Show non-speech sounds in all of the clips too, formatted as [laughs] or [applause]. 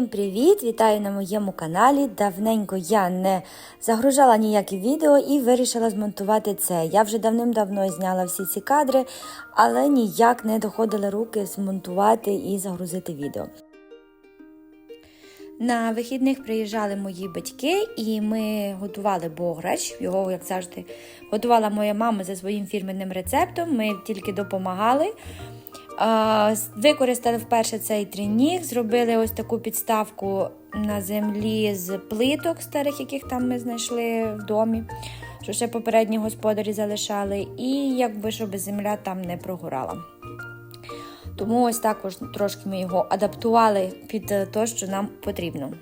Всім привіт! Вітаю на моєму каналі. Давненько я не загружала ніякі відео і вирішила змонтувати це. Я вже давним-давно зняла всі ці кадри, але ніяк не доходили руки змонтувати і загрузити відео. На вихідних приїжджали мої батьки, і ми готували бограч. Його, як завжди, готувала моя мама за своїм фірменним рецептом. Ми тільки допомагали. Використали вперше цей триніг, зробили ось таку підставку на землі з плиток старих, яких там ми знайшли в домі, що ще попередні господарі залишали, і якби щоб земля там не прогорала. Тому ось також трошки ми його адаптували під те, що нам потрібно.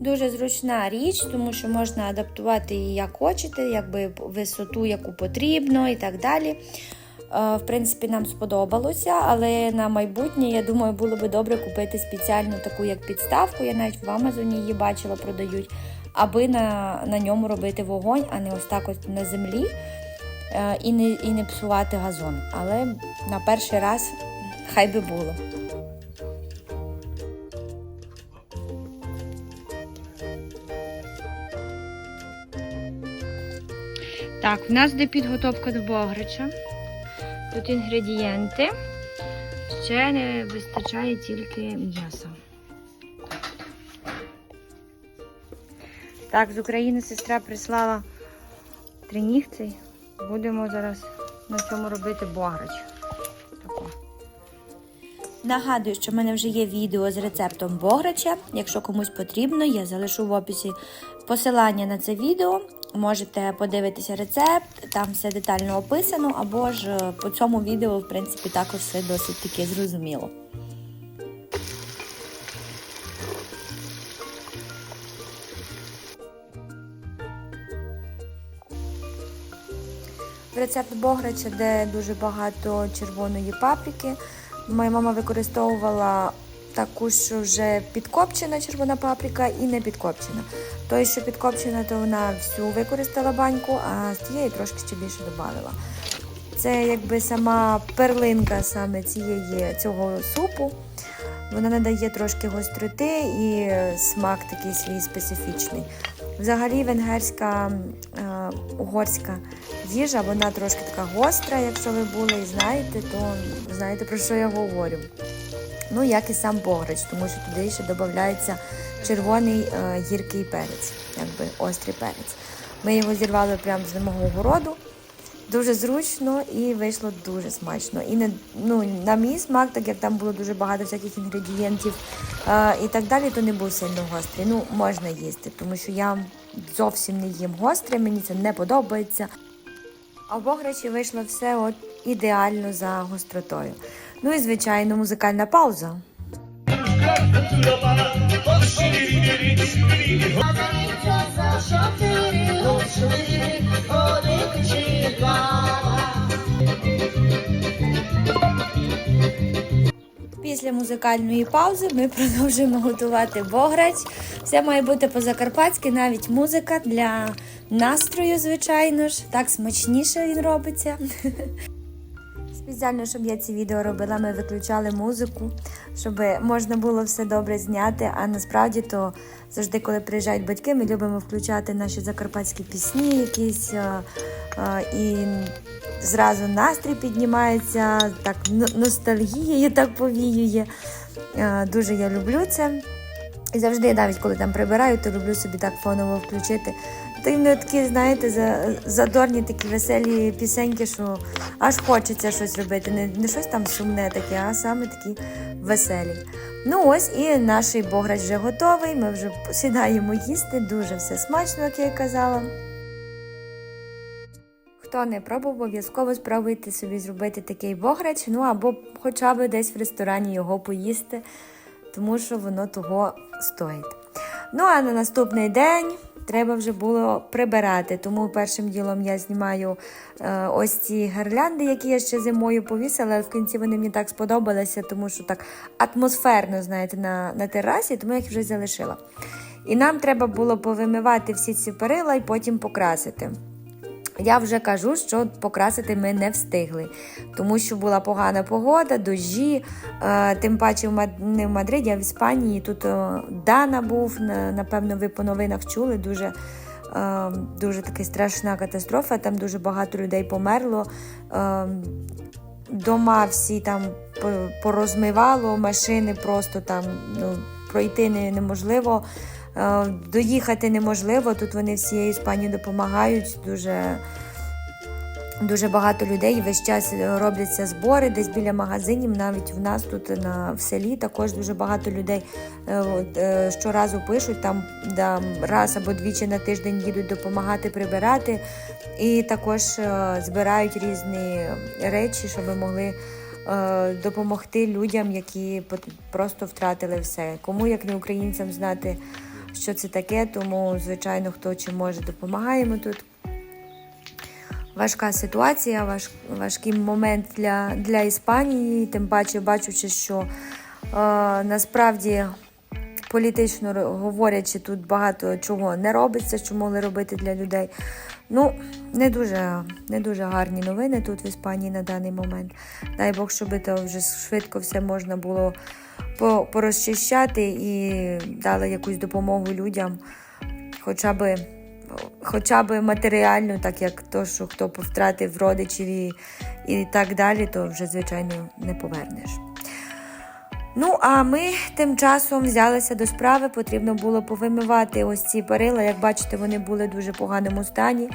Дуже зручна річ, тому що можна адаптувати її як хочете, якби висоту, яку потрібно і так далі. В принципі, нам сподобалося, але на майбутнє, я думаю, було би добре купити спеціальну таку як підставку. Я навіть в Амазоні її бачила, продають, аби на на ньому робити вогонь, а не ось так ось на землі і не, і не псувати газон. Але на перший раз хай би було. Так, в нас йде підготовка до бограча. Тут інгредієнти. Ще не вистачає тільки м'яса. Так, з України сестра прислала триніг цей. Будемо зараз на цьому робити бограч. Нагадую, що в мене вже є відео з рецептом бограча. Якщо комусь потрібно, я залишу в описі посилання на це відео. Можете подивитися рецепт, там все детально описано, або ж по цьому відео, в принципі, також все досить таки зрозуміло. Рецепт бограча, де дуже багато червоної паприки. Моя мама використовувала таку, що вже підкопчена червона паприка і не підкопчена. Той, що підкопчена, то вона всю використала баньку, а з тієї трошки ще більше додавала. Це якби сама перлинка саме цієї цього супу. Вона надає трошки гостроти і смак такий свій специфічний. Взагалі, венгерська е, угорська їжа, вона трошки така гостра, якщо ви були і знаєте, то знаєте про що я говорю. Ну, як і сам бограч, тому що туди ще додається червоний е, гіркий перець, якби острий перець. Ми його зірвали прямо з мого городу. Дуже зручно і вийшло дуже смачно. І не, ну, на мій смак, так як там було дуже багато всяких інгредієнтів е, і так далі, то не був сильно гострий. Ну, можна їсти, тому що я зовсім не їм гостре, мені це не подобається. А в бограчі вийшло все от ідеально за гостротою. Ну і, звичайно, музикальна пауза. Після музикальної паузи ми продовжуємо готувати бограч. Все має бути по-закарпатськи, навіть музика для настрою, звичайно ж. Так смачніше він робиться. [laughs] Спеціально, щоб я ці відео робила, ми виключали музику, щоб можна було все добре зняти. А насправді то завжди, коли приїжджають батьки, ми любимо включати наші закарпатські пісні, якісь а, а, і зразу настрій піднімається, так ностальгія так повіює. Дуже я люблю це. І завжди, навіть коли там прибираю, то люблю собі так фоново включити. Іменно такі, знаєте, задорні такі веселі пісеньки, що аж хочеться щось робити. Не, не щось там сумне таке, а саме такі веселі. Ну ось і наш бограч вже готовий. Ми вже сідаємо їсти. Дуже все смачно, як я і казала. Хто не пробував, обов'язково спробуйте собі зробити такий бограч, ну або хоча б десь в ресторані його поїсти, тому що воно того стоїть. Ну а на наступний день треба вже було прибирати. Тому першим ділом я знімаю е, ось ці гирлянди, які я ще зимою повісила, але в кінці вони мені так сподобалися, тому що так атмосферно, знаєте, на, на терасі, тому я їх вже залишила. І нам треба було повимивати всі ці перила і потім покрасити. Я вже кажу, що покрасити ми не встигли, тому що була погана погода, дощі. Е, тим паче не в Мадриді, а в Іспанії. Тут е, Дана був, напевно, ви по новинах чули. Дуже, е, дуже така страшна катастрофа. Там дуже багато людей померло. Дома всі там порозмивало, машини просто там ну, пройти не, неможливо. Е, Доїхати неможливо. Тут вони всією Іспанією допомагають. Дуже, дуже багато людей. Весь час робляться збори десь біля магазинів. Навіть в нас тут на, в селі також дуже багато людей е, е, щоразу пишуть там да, раз або двічі на тиждень їдуть допомагати прибирати. І також збирають різні речі, щоб могли допомогти людям, які просто втратили все. Кому як не українцям знати, що це таке, тому звичайно, хто чим може, допомагаємо тут. Важка ситуація, важ, важкий момент для, для Іспанії, тим паче бачучи, що е, насправді політично говорячи, тут багато чого не робиться, що могли робити для людей. Ну, не дуже, не дуже гарні новини тут в Іспанії на даний момент. Дай Бог, щоб то вже швидко все можна було порозчищати і дали якусь допомогу людям, хоча би, хоча би матеріальну, так як то, що хто втратив родичів і, і так далі, то вже, звичайно, не повернеш. Ну, а ми тим часом взялися до справи. Потрібно було повимивати ось ці перила. Як бачите, вони були в дуже поганому стані.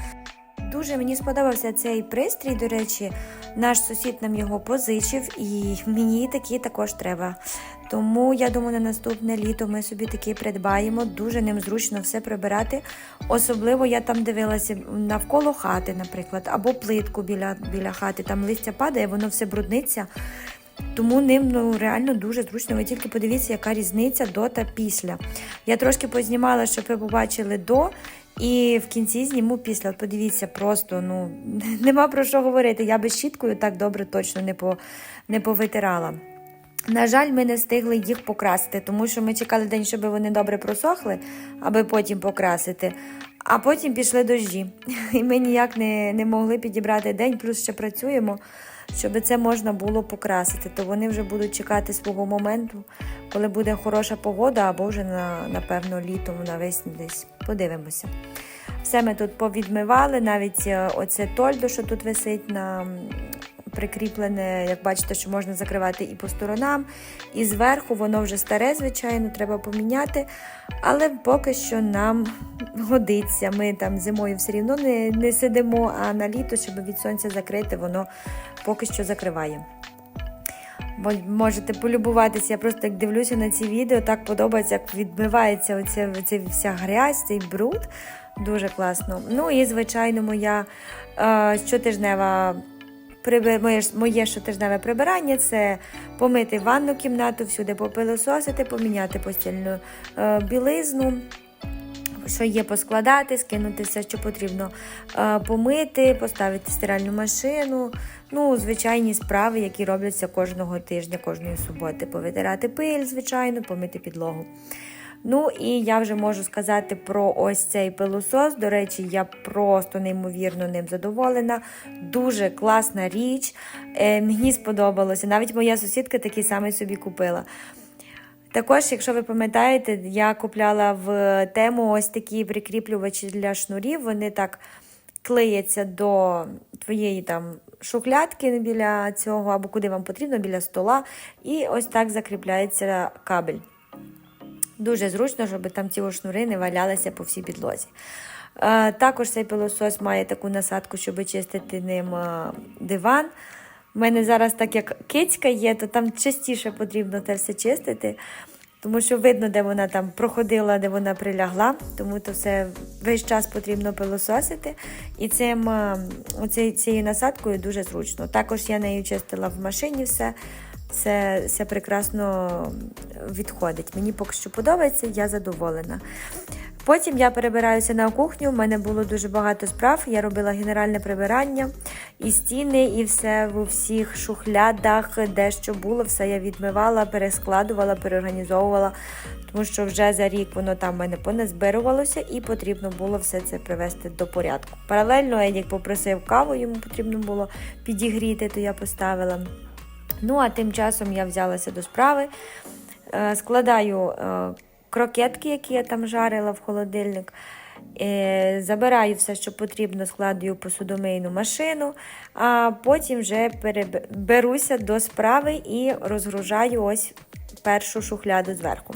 Дуже мені сподобався цей пристрій. До речі, наш сусід нам його позичив, і мені такі також треба. Тому я думаю, на наступне літо ми собі такі придбаємо. Дуже ним зручно все прибирати. Особливо я там дивилася навколо хати, наприклад, або плитку біля, біля хати. Там листя падає, воно все брудниться. Тому ним ну, реально дуже зручно. Ви тільки подивіться, яка різниця до та після. Я трошки познімала, щоб ви побачили до. І в кінці зніму після. От подивіться, просто ну [laughs] нема про що говорити. Я би щіткою так добре точно не, по, не повитирала. На жаль, ми не встигли їх покрасити, тому що ми чекали день, щоб вони добре просохли, аби потім покрасити. А потім пішли дощі. І ми ніяк не, не могли підібрати день, плюс ще працюємо, щоб це можна було покрасити. То вони вже будуть чекати свого моменту, коли буде хороша погода, або вже на, напевно літом навесні десь. Подивимося. Все ми тут повідмивали, навіть е, оце тольдо, що тут висить на прикріплене, як бачите, що можна закривати і по сторонам, і зверху воно вже старе, звичайно, треба поміняти. Але поки що нам годиться. Ми там зимою все рівно не, не сидимо, а на літо, щоб від сонця закрити, воно поки що закриває. Можете полюбуватися, я просто як дивлюся на ці відео, так подобається, як відмивається оця, оця вся грязь, цей бруд. Дуже класно. Ну і, звичайно, моя е, щотижнева моє, моє щотижневе прибирання це помити ванну кімнату, всюди попилососити, поміняти постільну е, білизну. Що є поскладати, скинути все, що потрібно е, помити, поставити стиральну машину. Ну, звичайні справи, які робляться кожного тижня, кожної суботи. Повитирати пиль, звичайно, помити підлогу. Ну і я вже можу сказати про ось цей пилосос. До речі, я просто неймовірно ним задоволена. Дуже класна річ. Е, мені сподобалося. Навіть моя сусідка такий самий собі купила. Також, якщо ви пам'ятаєте, я купляла в тему ось такі прикріплювачі для шнурів. Вони так клеяться до твоєї там шухлядки біля цього, або куди вам потрібно, біля стола. І ось так закріпляється кабель. Дуже зручно, щоб там ці шнури не валялися по всій підлозі. Е, Також цей пилосос має таку насадку, щоб чистити ним е, диван. У мене зараз, так як кицька є, то там частіше потрібно те все чистити, тому що видно, де вона там проходила, де вона прилягла. Тому то все весь час потрібно пилососити. І цим, е, оцей- цією насадкою дуже зручно. Також я нею чистила в машині все. Це, все прекрасно відходить. Мені поки що подобається, я задоволена. Потім я перебираюся на кухню. У мене було дуже багато справ. Я робила генеральне прибирання і стіни, і все в всіх шухлядах, де що було, все я відмивала, перескладувала, переорганізовувала. Тому що вже за рік воно там в мене поназбирувалося і потрібно було все це привести до порядку. Паралельно Едік попросив каву, йому потрібно було підігріти, то я поставила. Ну, а тим часом я взялася до справи, Е, складаю е, крокетки, які я там жарила в холодильник. Е, Забираю все, що потрібно, складаю посудомийну машину, а потім вже беруся до справи і розгружаю ось першу шухляду зверху.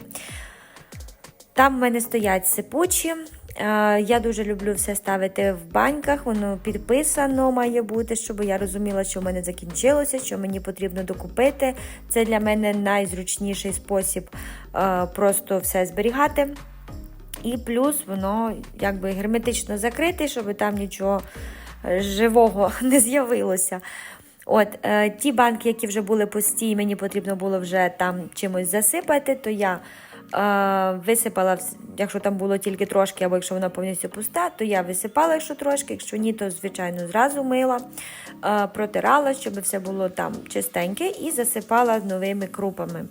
Там в мене стоять сипучі. Е, Я дуже люблю все ставити в баньках, воно підписано має бути, щоб я розуміла, що в мене закінчилося, що мені потрібно докупити. Це для мене найзручніший спосіб е, просто все зберігати. І плюс воно якби герметично закрите, щоб там нічого е, живого [laughs] не з'явилося. От ті банки, які вже були пусті, і мені потрібно було вже там чимось засипати, то я висипала, якщо там було тільки трошки, або якщо вона повністю пуста, то я висипала, якщо трошки, якщо ні, то звичайно зразу мила, протирала, щоб все було там чистеньке, і засипала новими крупами.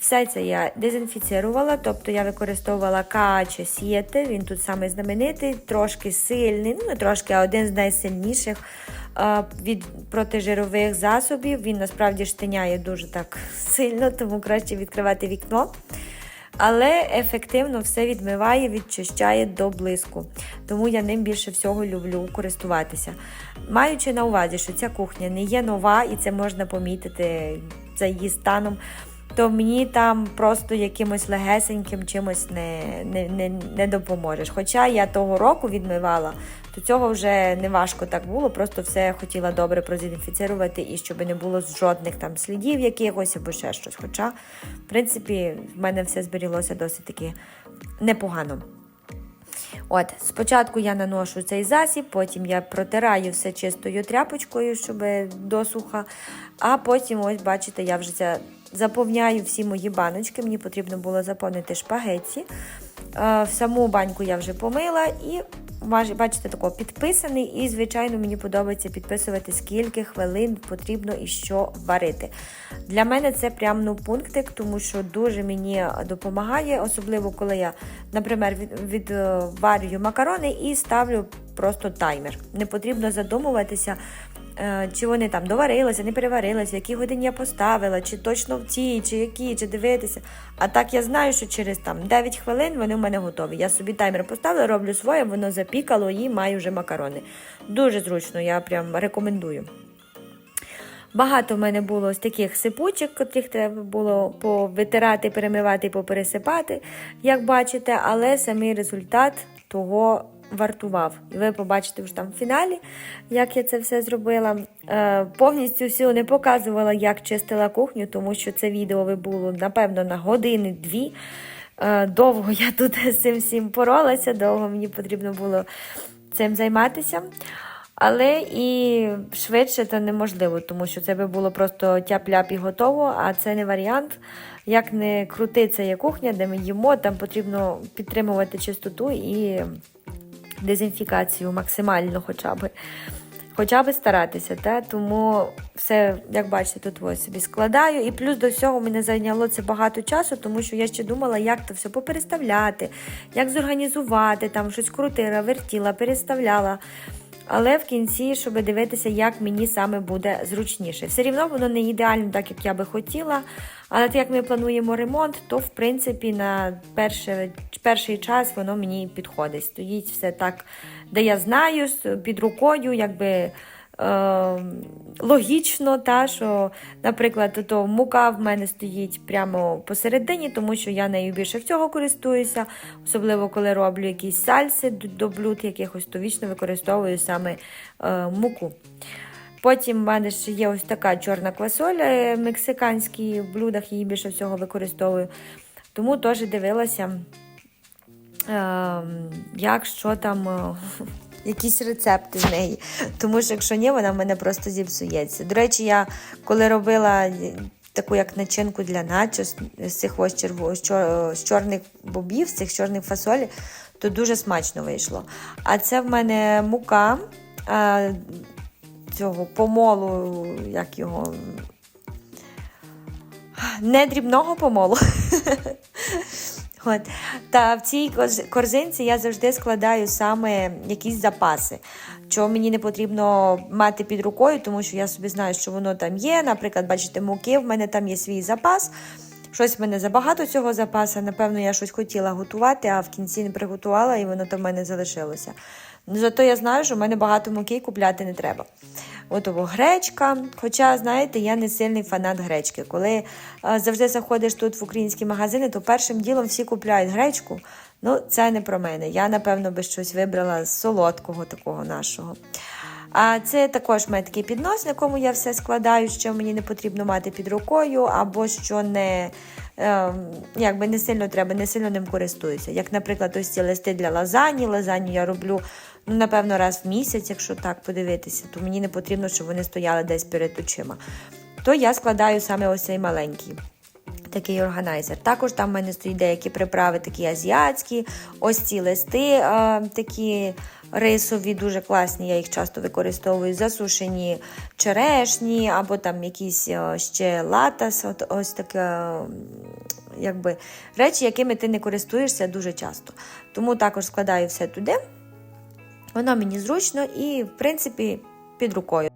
Все це я дезінфіцірувала, тобто я використовувала кача сієте, він тут самий знаменитий, трошки сильний, ну не трошки, а один з найсильніших від протижирових засобів. Він насправді штиняє дуже так сильно, тому краще відкривати вікно. Але ефективно все відмиває, відчищає до блиску. Тому я ним більше всього люблю користуватися. Маючи на увазі, що ця кухня не є нова, і це можна помітити за її станом, то мені там просто якимось легесеньким чимось не, не, не, не допоможеш. Хоча я того року відмивала, то цього вже не важко так було, просто все хотіла добре продезінфіцірувати і щоб не було жодних там слідів якихось або ще щось. Хоча, в принципі, в мене все зберіглося досить таки непогано. От, спочатку я наношу цей засіб, потім я протираю все чистою тряпочкою, щоб досуха. А потім, ось бачите, я вже це заповняю всі мої баночки. Мені потрібно було заповнити шпагетті. Е, В саму баньку я вже помила і бачите, тако підписаний. І, звичайно, мені подобається підписувати, скільки хвилин потрібно і що варити. Для мене це прям ну, пунктик, тому що дуже мені допомагає, особливо коли я, наприклад, відварюю макарони і ставлю просто таймер. Не потрібно задумуватися. Е, Чи вони там доварилися, не переварилися, в якій я поставила, чи точно в тій, чи які, чи дивитися. А так я знаю, що через там 9 хвилин вони в мене готові. Я собі таймер поставила, роблю своє, воно запікало і маю вже макарони. Дуже зручно, я прям рекомендую. Багато в мене було ось таких сипучок, котрих треба було повитирати, перемивати і попересипати, як бачите, але самий результат того вартував. І ви побачите вже там в фіналі, як я це все зробила. Е, повністю всю не показувала, як чистила кухню, тому що це відео було, напевно, на години-дві. Е, довго я тут з цим всім поролася, довго мені потрібно було цим займатися. Але і швидше це неможливо, тому що це би було просто тяп-ляп і готово, а це не варіант. Як не крути, це є кухня, де ми їмо, там потрібно підтримувати чистоту і дезінфікацію максимально хоча б. Хоча б старатися, та? тому все, як бачите, тут ось собі складаю. І плюс до всього мене зайняло це багато часу, тому що я ще думала, як то все попереставляти, як зорганізувати, там щось крутила, вертіла, переставляла. Але в кінці, щоб дивитися, як мені саме буде зручніше. Все рівно воно не ідеально, так як я би хотіла. Але так як ми плануємо ремонт, то в принципі на перший, перший час воно мені підходить. Стоїть все так, де я знаю, під рукою, якби. Е, логічно, та, що, наприклад, то мука в мене стоїть прямо посередині, тому що я нею більше всього користуюся, особливо коли роблю якісь сальси до, блюд якихось, то вічно використовую саме е, муку. Потім в мене ще є ось така чорна квасоля е, мексиканські в блюдах, її більше всього використовую. Тому теж дивилася, е, як що там. Е, Якісь рецепти з неї. Тому що якщо ні, вона в мене просто зіпсується. До речі, я коли робила е, таку як начинку для начос з цих ось черво, чор- з чорних бобів, з цих чорних фасолі, то дуже смачно вийшло. А це в мене мука цього помолу, як його. Не дрібного помолу. [laughs] От. Та в цій корзинці я завжди складаю саме якісь запаси. Чого мені не потрібно мати під рукою, тому що я собі знаю, що воно там є. Наприклад, бачите, муки, в мене там є свій запас. Щось в мене забагато цього запасу. Напевно, я щось хотіла готувати, а в кінці не приготувала, і воно там в мене залишилося. Зато я знаю, що в мене багато муки купляти не треба. От ово гречка. Хоча, знаєте, я не сильний фанат гречки. Коли е, завжди заходиш тут в українські магазини, то першим ділом всі купляють гречку. Ну, це не про мене. Я, напевно, би щось вибрала з солодкого такого нашого. А це також мене такий піднос, на якому я все складаю, що мені не потрібно мати під рукою, або що не, е, якби не сильно треба, не сильно ним користуюся. Як, наприклад, ось ці листи для лазані. Лазанью я роблю, ну, напевно, раз в місяць, якщо так подивитися, то мені не потрібно, щоб вони стояли десь перед очима. То я складаю саме ось цей маленький. Такий органайзер. Також там в мене стоять деякі приправи, такі азіатські. Ось ці листи е, такі рисові, дуже класні. Я їх часто використовую. Засушені черешні, або там якісь е, ще латас. От ось таке. е, Якби речі, якими ти не користуєшся дуже часто. Тому також складаю все туди. Воно мені зручно і, в принципі, під рукою.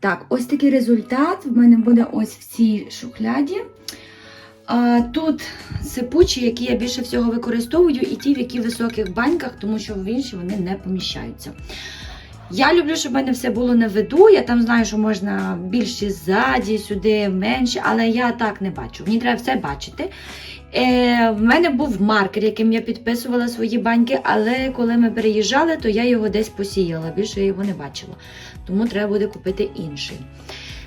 Так, ось такий результат в мене буде ось в цій шухляді. Тут сипучі, які я більше всього використовую, і ті, в які в високих баньках, тому що в інші вони не поміщаються. Я люблю, щоб в мене все було на виду. Я там знаю, що можна більше ззаді, сюди, менше, але я так не бачу. Мені треба все бачити. Е, в мене був маркер, яким я підписувала свої баньки, але коли ми переїжджали, то я його десь посіяла. Більше я його не бачила. Тому треба буде купити інший.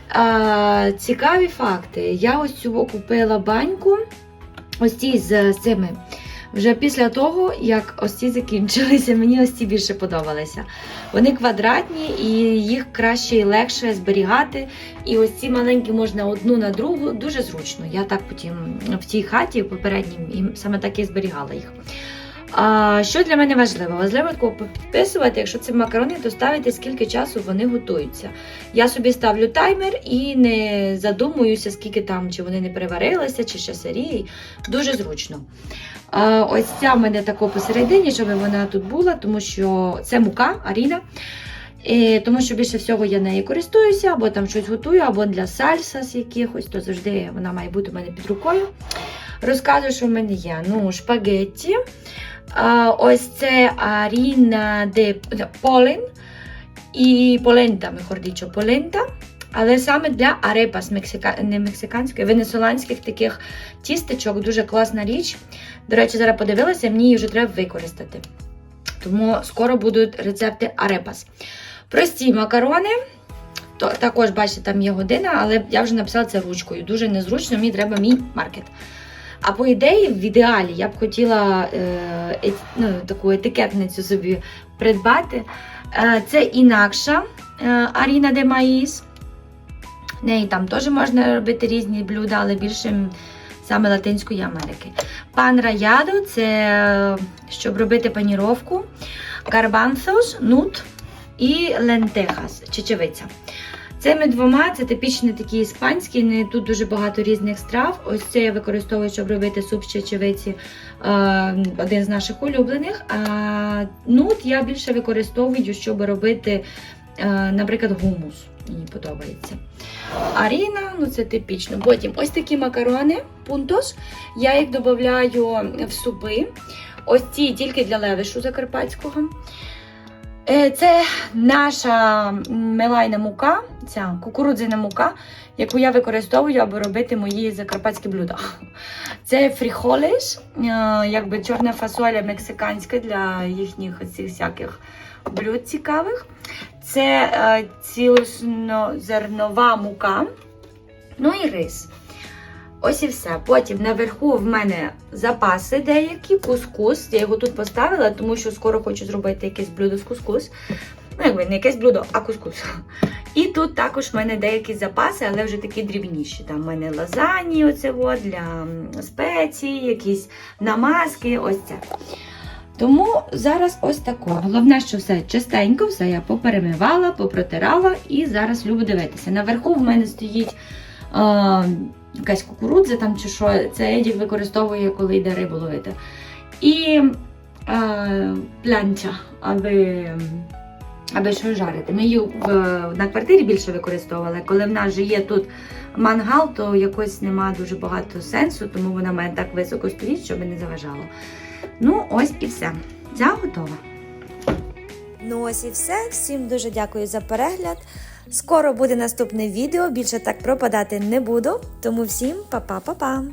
А, цікаві факти. Я ось цього купила баньку. Ці ці з цими. Вже після того, як ось ці закінчилися, [laughs] мені ось ці більше подобалися. Вони квадратні і їх краще і легше зберігати. І ось ці маленькі можна одну на другу, дуже зручно. Я так потім в цій хаті попередній і саме так і зберігала їх. А, що для мене важливо? Важливо підписувати, якщо це макарони, то ставити скільки часу вони готуються. Я собі ставлю таймер і не задумуюся, скільки там, чи вони не переварилися, чи ще сирі. Дуже зручно. А, ось ця в мене тако посередині, щоб вона тут була, тому що це мука, аріна. І, тому що більше всього я нею користуюся, або там щось готую, або для сальса з якихось, то завжди вона має бути у мене під рукою. Розказую, що в мене є. Ну, шпагетті. Ось це аріна де полен і полента, dicho, полента. Але саме для арепас, не мексиканської, венесоланських таких тістечок дуже класна річ. До речі, зараз подивилася, мені її вже треба використати. Тому скоро будуть рецепти арепас. Прості макарони. То, також, бачите, там є година, але я вже написала це ручкою. Дуже незручно, мені треба мій маркет. А по ідеї, в ідеалі, я б хотіла е, ну, таку етикетницю собі придбати. Е, це інакша е, Аріна де Маїс. Неї там теж можна робити різні блюда, але більше саме Латинської Америки. Пан Раядо це е, щоб робити паніровку. Гарбанцос, нут і лентехас, чечевиця. Цими двома це типічні такі іспанські, не тут дуже багато різних страв. Ось це я використовую, щоб робити суп з чечевиці, е, один з наших улюблених. А нут я більше використовую, щоб робити, е, наприклад, гумус. Мені подобається. Аріна, ну це типічно. Потім ось такі макарони, пунтос. Я їх додаю в супи. Ось ці тільки для левишу закарпатського. Е, Це наша мелайна мука, ця кукурудзяна мука, яку я використовую, аби робити мої закарпатські блюда. Це фріхолеш, е, якби чорна фасоля мексиканська для їхніх оцих всяких блюд цікавих. Це е, цілоснозернова мука, ну і рис. Ось і все. Потім наверху в мене запаси деякі, кускус. Я його тут поставила, тому що скоро хочу зробити якесь блюдо з кускус. Ну, якби не якесь блюдо, а кускус. І тут також в мене деякі запаси, але вже такі дрібніші. Там в мене лазані, оце от, для спецій, якісь намазки, ось це. Тому зараз ось тако. Головне, що все чистенько, все я поперемивала, попротирала і зараз люблю дивитися. Наверху в мене стоїть якась кукурудза там чи що. Це Едік використовує, коли йде рибу ловити. І е, плянча, аби, аби що жарити. Ми її в, на квартирі більше використовували. Коли в нас же є тут мангал, то якось нема дуже багато сенсу, тому вона мене так високо стоїть, щоб не заважало. Ну, ось і все. Ця готова. Ну ось і все. Всім дуже дякую за перегляд. Скоро буде наступне відео. Більше так пропадати не буду. Тому всім па-па-па-па!